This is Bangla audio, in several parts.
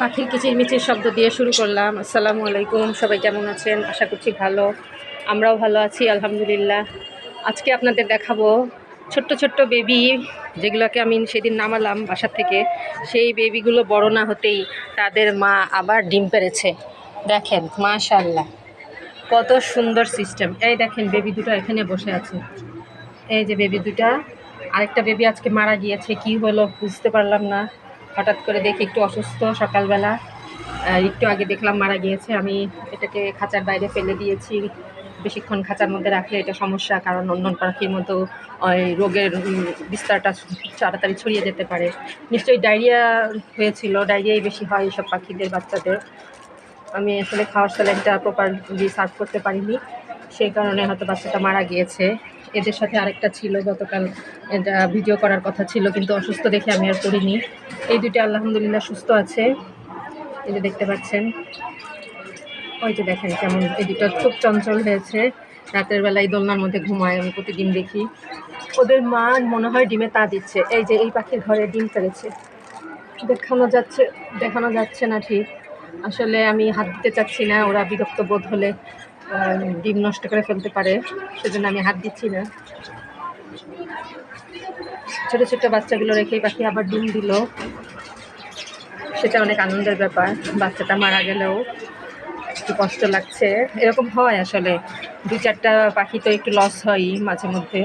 পাখির কিচিরমিচির শব্দ দিয়ে শুরু করলাম। আসসালামু আলাইকুম, সবাই কেমন আছেন? আশা করছি ভালো। আমরাও ভালো আছি, আলহামদুলিল্লাহ। আজকে আপনাদের দেখাবো ছোট্ট ছোট্ট বেবি যেগুলোকে আমি সেদিন নামালাম বাসা থেকে। সেই বেবিগুলো বড় না হতেই তাদের মা আবার ডিম পেরেছে। দেখেন মাশাল্লাহ কত সুন্দর সিস্টেম। এই দেখেন, বেবি দুটো এখানে বসে আছে। এই যে বেবি দুটা। আরেকটা বেবি আজকে মারা গিয়েছে, কি হলো বুঝতে পারলাম না। হঠাৎ করে দেখি একটু অসুস্থ সকালবেলা। একটু আগে দেখলাম মারা গিয়েছে। আমি এটাকে খাঁচার বাইরে ফেলে দিয়েছি। বেশিক্ষণ খাঁচার মধ্যে রাখলে এটা সমস্যা, কারণ অন্য পাখির মতো, ওই রোগের বিস্তারটা তাড়াতাড়ি ছড়িয়ে যেতে পারে। নিশ্চয়ই ডায়রিয়া হয়েছিল, ডায়রিয়াই বেশি হয় এইসব পাখিদের, বাচ্চাদের। আমি আসলে খাওয়ার স্যালাইনটা প্রপারলি সার্ভ করতে পারিনি। সেই কারণে হয়তো বাচ্চাটা মারা গিয়েছে। এদের সাথে আরেকটা ছিল, গতকাল এটা ভিডিও করার কথা ছিল, কিন্তু অসুস্থ দেখে আমি আর করিনি। এই দুইটা আলহামদুলিল্লাহ সুস্থ আছে। এই যে দেখতে পাচ্ছেন। ওই যে দেখেন কেমন এই দুটো খুব চঞ্চল হয়েছে। রাতের বেলায় দোলনার মধ্যে ঘুমায়, আমি প্রতিদিন দেখি। ওদের মা মনে হয় ডিমে তা দিচ্ছে। এই যে এই পাখির ঘরে ডিম ফেলেছে। দেখানো যাচ্ছে দেখানো যাচ্ছে না ঠিক। আসলে আমি হাত দিতে চাচ্ছি না, ওরা বিরক্ত বোধ হলে ডিম নষ্ট করে ফেলতে পারে, সেজন্য আমি হাত দিচ্ছি না। ছোটো ছোটো বাচ্চাগুলো রেখে পাখি আবার ডিম দিল। সেটা অনেক আনন্দের ব্যাপার, বাচ্চাটা মারা গেলেও একটু কষ্ট লাগছে। এরকম হয় আসলে দু চারটা পাখি তো একটু লস হয়ই মাঝে মধ্যে।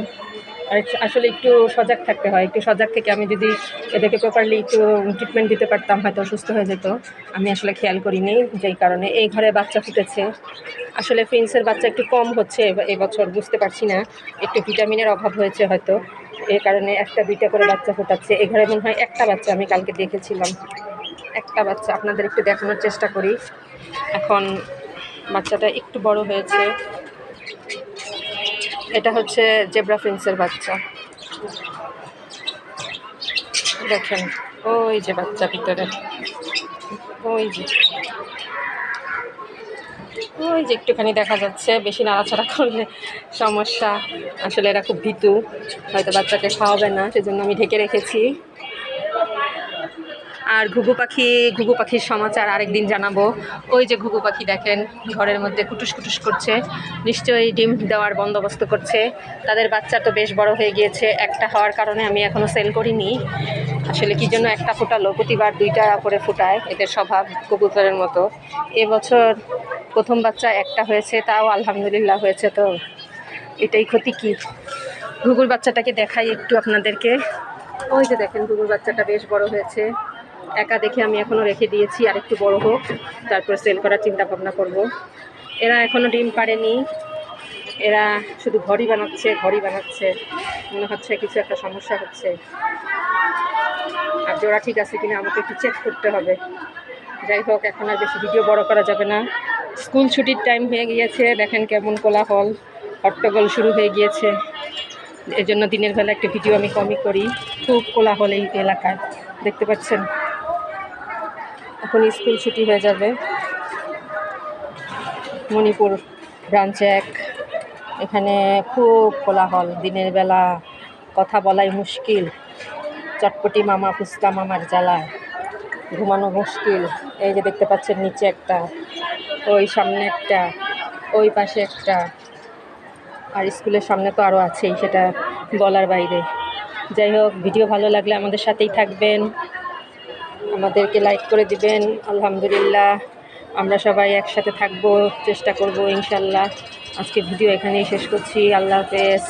আসলে একটু সজাগ থাকতে হয়। একটু সজাগ থেকে আমি যদি এদেরকে প্রপারলি একটু ট্রিটমেন্ট দিতে পারতাম, হয়তো অসুস্থ হয়ে যেত। আমি আসলে খেয়াল করিনি যেই কারণে। এই ঘরে বাচ্চা ফুটেছে। আসলে ফিন্সের বাচ্চা একটু কম হচ্ছে এবছর, বুঝতে পারছি না। একটু ভিটামিনের অভাব হয়েছে হয়তো। এই কারণে একটা, দুইটা করে বাচ্চা ফোটাচ্ছে। এই ঘরে মনে হয় একটা বাচ্চা আমি কালকে দেখেছিলাম। একটা বাচ্চা আপনাদের একটু দেখানোর চেষ্টা করি। এখন বাচ্চাটা একটু বড় হয়েছে। এটা হচ্ছে জেব্রা ফিন্সের বাচ্চা। দেখেন, ওই যে বাচ্চা ভিতরে। ওই যে। ওই যে একটুখানি দেখা যাচ্ছে, বেশি নাড়াচাড়া করলে সমস্যা। আসলে এরা খুব ভীতু, হয়তো বাচ্চাকে খাওয়াবে না, সেজন্য আমি ঢেকে রেখেছি। আর ঘুঘু পাখি, ঘুঘু পাখির সমাচার আরেকদিন জানাব। ওই যে ঘুঘু পাখি দেখেন, ঘরের মধ্যে কুটুস কুটুস করছে। নিশ্চয়ই ডিম দেওয়ার বন্দোবস্ত করছে। তাদের বাচ্চা তো বেশ বড় হয়ে গিয়েছে। একটা হওয়ার কারণে আমি এখনও সেল করিনি। আসলে কি জন্য একটা ফোটালো? প্রতিবার দুইটা করে ফোটায়। এদের স্বভাব কবুতরের মতো। এবছর প্রথম বাচ্চা একটা হয়েছে, তাও আলহামদুলিল্লাহ হয়েছে তো। এটাই ক্ষতি কি? ঘুঘুর বাচ্চাটাকে দেখাই একটু আপনাদেরকে। ওই যে দেখেন, ঘুঘুর বাচ্চাটা বেশ বড় হয়েছে। একা দেখে আমি এখনও রেখে দিয়েছি, আর একটু বড় হোক, তারপর সেল করার চিন্তা ভাবনা করব। এরা এখনও ডিম পারেনি এরা শুধু ঘরই বানাচ্ছে ঘরই বানাচ্ছে। মনে হচ্ছে কিছু একটা সমস্যা হচ্ছে। আর জোড়া ঠিক আছে কিনা আমাকে একটু চেক করতে হবে। যাই হোক, এখন আর বেশি ভিডিও বড় করা যাবে না। স্কুল ছুটির টাইম হয়ে গিয়েছে, দেখেন কেমন কোলাহল। হট্টগোল শুরু হয়ে গিয়েছে। এর জন্য দিনের বেলা একটা ভিডিও আমি কমই করি। খুব কোলাহল এই এলাকায়। দেখতে পাচ্ছেন? এখন স্কুল ছুটি হয়ে যাবে। মণিপুর ব্রাঞ্চ এক। এখানে খুব কোলাহল, দিনের বেলা কথা বলাই মুশকিল। চটপটি মামা, ফুচকা মামার জ্বালায় ঘুমানো মুশকিল। এই যে দেখতে পাচ্ছেন নিচে একটা, ওই সামনে একটা, ওই পাশে একটা। আর স্কুলের সামনে তো আরও আছেই, সেটা বলার বাইরে। যাই হোক, ভিডিও ভালো লাগলে আমাদের সাথেই থাকবেন। আমাদেরকে লাইক করে দিবেন, আলহামদুলিল্লাহ। আমরা সবাই একসাথে থাকব, চেষ্টা করব, ইনশাল্লাহ। আজকে ভিডিও এখানেই শেষ করছি, আল্লাহ হাফেজ।